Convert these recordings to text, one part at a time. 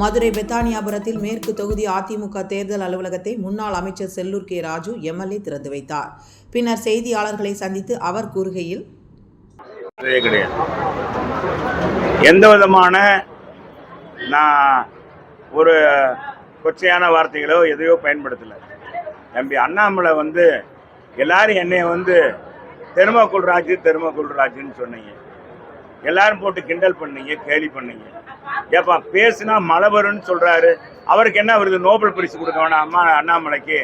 மதுரை பெத்தானியாபுரத்தில் மேற்கு தொகுதி அதிமுக தேர்தல் அலுவலகத்தை முன்னாள் அமைச்சர் செல்லூர் கே ராஜு எம்எல்ஏ திறந்து வைத்தார். பின்னர் செய்தியாளர்களை சந்தித்து அவர் கூறுகையில் எந்த விதமான நான் ஒரு கொச்சையான வார்த்தைகளோ எதையோ பயன்படுத்தலை. தம்பி அண்ணாமலை வந்து எல்லாரும் என்னை வந்து தெருமக்குள் ராஜு தெருமக்குள் ராஜுன்னு சொன்னீங்க. எல்லாரும் போட்டு கிண்டல் பண்ணீங்க கேலி பண்ணீங்க. ஏப்பா பேசுனா மழை வரும்னு சொல்றாரு. அவருக்கு என்ன வருது? நோபல் பரிசு கொடுக்க வேணாம் அம்மா அண்ணாமலைக்கு.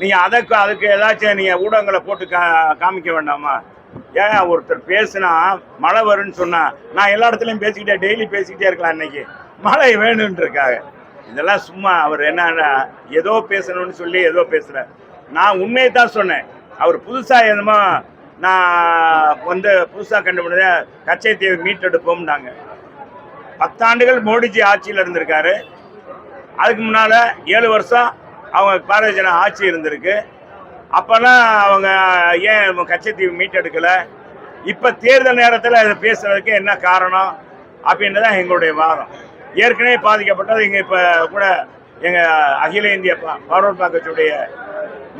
நீங்க அதற்கு அதுக்கு ஏதாச்சும் நீங்க ஊடகங்களை போட்டு கா காமிக்க வேண்டாமா? ஏன் ஒருத்தர் பேசுனா மழை வரும்னு சொன்னா நான் எல்லா இடத்துலையும் பேசிக்கிட்டே டெய்லி பேசிக்கிட்டே இருக்கலாம் இன்னைக்கு. மழை வேணுன்றக்காக இதெல்லாம் சும்மா அவர் என்னன்னா ஏதோ பேசணும்னு சொல்லி ஏதோ பேசுற நான் உண்மையை தான் சொன்னேன். அவர் புதுசாக என்னமோ நான் வந்து புதுசாக கண்டுபிடிச்ச கச்சை தீவை மீட்டெடுப்போம்னாங்க. பத்தாண்டுகள் மோடிஜி ஆட்சியில் இருந்திருக்காரு. அதுக்கு முன்னால் ஏழு வருஷம் அவங்க பாரதிய ஜன ஆட்சி இருந்திருக்கு. அப்போல்லாம் அவங்க ஏன் கச்சத்தீவு மீட்டெடுக்கலை? இப்போ தேர்தல் நேரத்தில் இதை பேசுகிறதுக்கு என்ன காரணம் அப்படின்றதான் எங்களுடைய வாதம். ஏற்கனவே பாதிக்கப்பட்டது இங்கே இப்போ கூட எங்கள் அகில இந்திய பார்வர்ட் பாக்கத்துடைய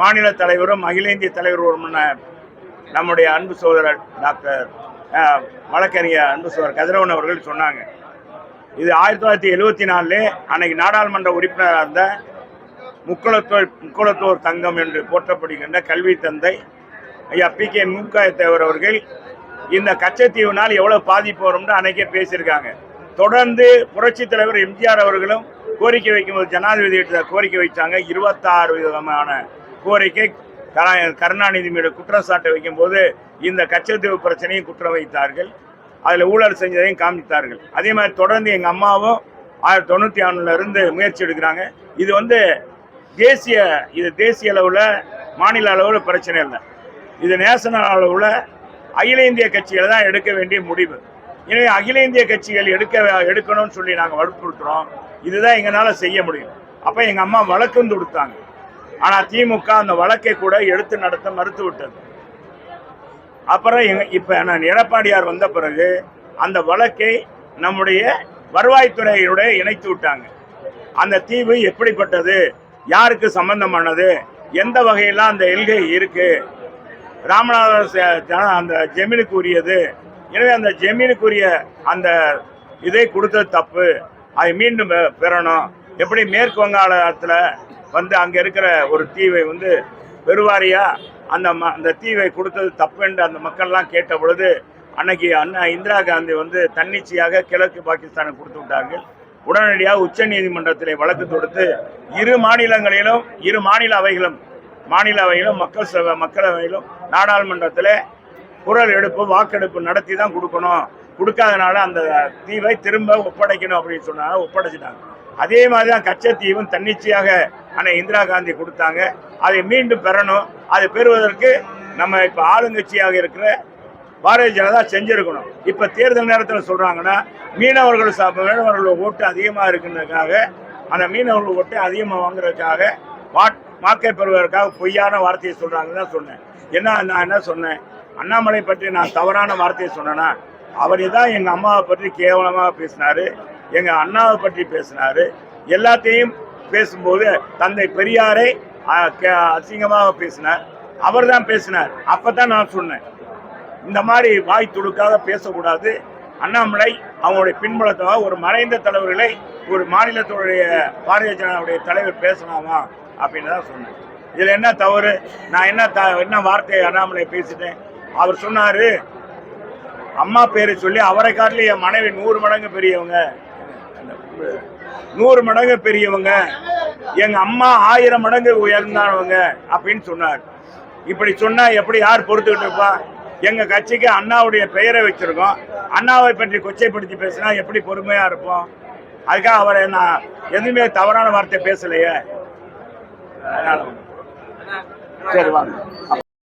மாநில தலைவரும் அகில இந்திய தலைவருமான நம்முடைய அன்பு சோதரர் டாக்டர் வழக்கறிஞர் அன்பு சோதரர் கதிரவன் அவர்கள் சொன்னாங்க. இது ஆயிரத்தி தொள்ளாயிரத்தி எழுவத்தி நாலுலே அன்னைக்கு நாடாளுமன்ற உறுப்பினராக இருந்த முக்குளத்தோர் முக்குளத்தோர் தங்கம் என்று போற்றப்படுகின்ற கல்வி தந்தை ஐயா பி கே மூக்காயத்தேவர் அவர்கள் இந்த கச்சத்தீவுனால் எவ்வளோ பாதிப்பு வரும்னு அன்னைக்கே பேசியிருக்காங்க. தொடர்ந்து புரட்சி தலைவர் எம்ஜிஆர் அவர்களும் கோரிக்கை வைக்கும்போது ஜனாதிபதி கோரிக்கை வைத்தாங்க இருபத்தாறு விதமான கோரிக்கை கலா- கருணாநிதி மீது குற்றச்சாட்டை வைக்கும்போது இந்த கச்சத்தீவு பிரச்சனையும் குற்றம் வைத்தார்கள். அதில் ஊழல் செஞ்சதையும் காமித்தார்கள். அதே மாதிரி தொடர்ந்து எங்கள் அம்மாவும் ஆயிரத்தி தொண்ணூற்றி ஆறுல இருந்து முயற்சி எடுக்கிறாங்க. இது வந்து தேசிய இது தேசிய அளவில் மாநில அளவில் பிரச்சனை இல்லை. இது நேஷனல் அளவில் அகில இந்திய கட்சிகள் தான் எடுக்க வேண்டிய முடிவு. எனவே அகில இந்திய கட்சிகள் எடுக்க எடுக்கணும்னு சொல்லி நாங்கள் வற்புறுத்துறோம். இதுதான் எங்களால் செய்ய முடியும். அப்போ எங்கள் அம்மா வழக்கு வந்து கொடுத்தாங்க. ஆனால் திமுக அந்த வழக்கை கூட எடுத்து நடத்த மறுத்து விட்டது. அப்புறம் எங்க இப்போ நான் எடப்பாடியார் வந்த பிறகு அந்த வழக்கை நம்முடைய வருவாய்த்துறையினுடைய இணைத்து விட்டாங்க. அந்த தீவு எப்படிப்பட்டது? யாருக்கு சம்பந்தமானது? எந்த வகையிலாம் அந்த எல்கை இருக்கு? ராமநாதர் ஜன- அந்த ஜெமீனுக்கு உரியது எனவே அந்த ஜெமீனுக்குரிய அந்த இதை கொடுத்தது தப்பு. அதை மீண்டும் பெ- பெறணும். எப்படி மேற்கு வங்காளத்தில் வந்து அங்கே இருக்கிற ஒரு தீவை வந்து பெருவாரியாக அந்த ம அந்த தீவை கொடுத்தது தப்பு என்று அந்த மக்கள்லாம் கேட்ட பொழுது அன்னைக்கு அண்ணா இந்திரா காந்தி வந்து தன்னிச்சையாக கிழக்கு பாகிஸ்தானுக்கு கொடுத்து விட்டார்கள். உடனடியாக உச்ச நீதிமன்றத்திலே வழக்கு தொடுத்து இரு மாநிலங்களிலும் இரு மாநில அவைகளும் மாநில அவையிலும் மக்கள் சபை மக்களவையிலும் நாடாளுமன்றத்தில் குரல் எடுப்பு வாக்கெடுப்பு நடத்தி தான் கொடுக்கணும். கொடுக்காதனால அந்த தீவை திரும்ப ஒப்படைக்கணும் அப்படின்னு சொன்னாங்க ஒப்படைச்சிட்டாங்க. அதே மாதிரி தான் கச்சத்தீவும் தன்னிச்சையாக அன்னை இந்திரா காந்தி கொடுத்தாங்க. அதை மீண்டும் பெறணும். அதை பெறுவதற்கு நம்ம இப்போ ஆளுங்கட்சியாக இருக்கிற பாரதிய ஜனதா செஞ்சுருக்கணும். இப்போ தேர்தல் நேரத்தில் சொல்கிறாங்கன்னா மீனவர்கள் ச- மீனவர்கள் ஓட்டு அதிகமாக இருக்குன்றதுக்காக அந்த மீனவர்கள் ஓட்டு அதிகமாக வாங்குறதுக்காக வாட் வாக்கை பெறுவதற்காக பொய்யான வார்த்தையை சொல்கிறாங்கன்னு தான் சொன்னேன். என்ன நான் என்ன சொன்னேன்? அண்ணாமலை பற்றி நான் தவறான வார்த்தையை சொன்னேன்னா அவர் தான் எங்கள் அம்மாவை பற்றி கேவலமாக பேசினாரு எங்கள் அண்ணாவை பற்றி பேசினார். எல்லாத்தையும் பேசும்போது தந்தை பெரியாரை அசிங்கமாக பேசினார் அவர் தான் பேசினார். அப்போ தான் நான் சொன்னேன். இந்த மாதிரி வாய் துடுக்காக பேசக்கூடாது. அண்ணாமலை அவங்களுடைய பின்புலத்தவா ஒரு மறைந்த தலைவர்களை ஒரு மாநிலத்தோடைய பாரதிய ஜனதாவுடைய தலைவர் பேசலாமா அப்படின்னு தான் சொன்னேன். இதில் என்ன தவறு? நான் என்ன த என்ன வார்த்தை அண்ணாமலை பேசிட்டேன்? அவர் சொன்னார் அம்மா பேரை சொல்லி அவரை காட்டில் என் மனைவி நூறு மடங்கு பெரியவங்க. நூறு மடங்கு பெரியவங்க. எங்க அம்மா ஆயிரம் மடங்கு உயர்ந்தவங்க அப்படின்னு சொன்னார். இப்படி சொன்னா எப்படி யார் பொறுத்துக்கிட்டு இருப்பா? எங்க கட்சிக்கு அண்ணாவுடைய பெயரை வச்சிருக்கோம். அண்ணாவை பற்றி கொச்சைப்படுத்தி பேசினா எப்படி பொறுமையா இருப்போம்? அதுக்காக அவரை நான் எதுவுமே தவறான வார்த்தை பேசலையே. அதனால. சரி வாங்க.